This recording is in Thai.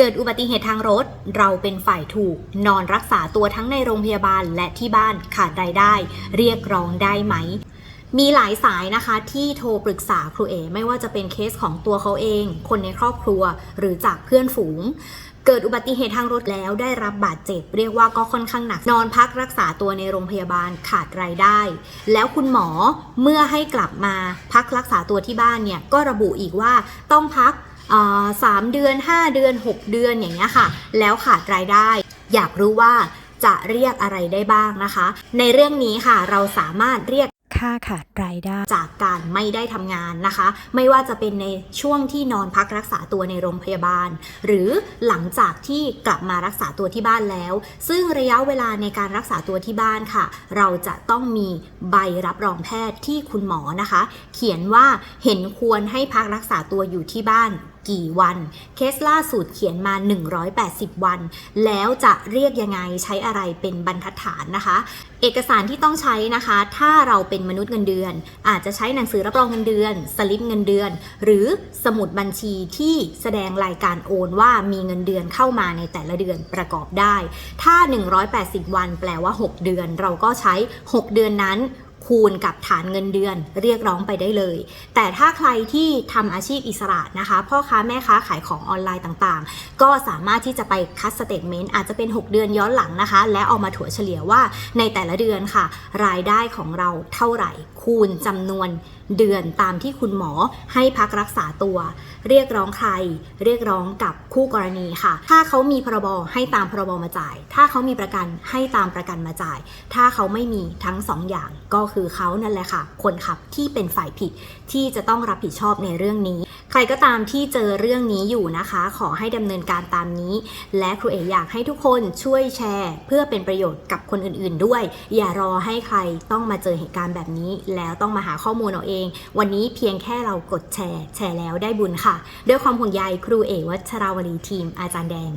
เกิดอุบัติเหตุทางรถ เราเป็นฝ่ายถูก นอนรักษาตัวทั้งในโรงพยาบาลและที่บ้านขาดรายได้ เรียกร้องได้ไหม มีหลายสายนะคะที่โทรปรึกษาครูเอ ไม่ว่าจะเป็นเคสของตัวเขาเอง คนในครอบครัวหรือจากเพื่อนฝูงเกิดอุบัติเหตุทางรถแล้วได้รับบาดเจ็บ เรียกว่าก็ค่อนข้างหนัก นอนพักรักษาตัวในโรงพยาบาลขาดรายได้ แล้วคุณหมอเมื่อให้กลับมาพักรักษาตัวที่บ้านเนี่ยก็ระบุอีกว่าต้องพัก สามเดือน 5 เดือน 6 เดือนอย่างเงี้ยค่ะ แล้วขาดรายได้ อยากรู้ว่าจะเรียกอะไรได้บ้างนะคะ ในเรื่องนี้ค่ะเราสามารถเรียกค่าขาดรายได้จากการไม่ได้ทำงานนะคะ ไม่ว่าจะเป็นในช่วงที่นอนพักรักษาตัวในโรงพยาบาล หรือหลังจากที่กลับมารักษาตัวที่บ้านแล้ว ซึ่งระยะเวลาในการรักษาตัวที่บ้านค่ะ เราจะต้องมีใบรับรองแพทย์ที่คุณหมอนะคะ เขียนว่าเห็นควรให้พักรักษาตัวอยู่ที่บ้าน กี่วัน เคสล่าสุดเขียนมา 180 วัน แล้วจะเรียกยังไงใช้อะไรเป็นบรรทัดฐานนะคะ เอกสารที่ต้องใช้นะคะ ถ้าเราเป็นมนุษย์เงินเดือน อาจจะใช้หนังสือรับรองเงินเดือน สลิปเงินเดือน หรือสมุดบัญชีที่แสดงรายการโอนว่ามีเงินเดือนเข้ามาในแต่ละเดือนประกอบได้ ถ้า 180 วัน แปลว่า 6 เดือน เราก็ใช้ 6 เดือนนั้น คูณกับฐานเงินเดือนเรียกร้องไปได้เลย แต่ถ้าใครที่ทำอาชีพอิสระนะคะ พ่อค้าแม่ค้าขายของออนไลน์ต่างๆ ก็สามารถที่จะไปคัดสเตทเมนต์อาจจะเป็น 6 เดือนย้อนหลังนะคะ และเอามาถัวเฉลี่ยว่าในแต่ละเดือนค่ะ รายได้ของเราเท่าไหร่คูณจำนวนเดือนตามที่คุณหมอให้พักรักษาตัว เรียกร้องใคร เรียกร้องกับคู่กรณีค่ะ ถ้าเขามีพรบให้ตามพรบมาจ่าย ถ้าเขามีประกันให้ตามประกันมาจ่าย ถ้าเขาไม่มีทั้งสองอย่างก็คือคือเขานั่นแหละค่ะ คนขับที่เป็นฝ่ายผิดที่จะต้องรับผิดชอบในเรื่องนี้ ใครก็ตามที่เจอเรื่องนี้อยู่นะคะ ขอให้ดำเนินการตามนี้ และครูเอ๋อยากให้ทุกคนช่วยแชร์ เพื่อเป็นประโยชน์กับคนอื่นๆด้วย อย่ารอให้ใครต้องมาเจอเหตุการณ์แบบนี้ แล้วต้องมาหาข้อมูลเอาเอง วันนี้เพียงแค่เรากดแชร์ แชร์แล้วได้บุญค่ะ ด้วยความห่วงใยครูเอ๋วัชราวลีทีมอาจารย์แดง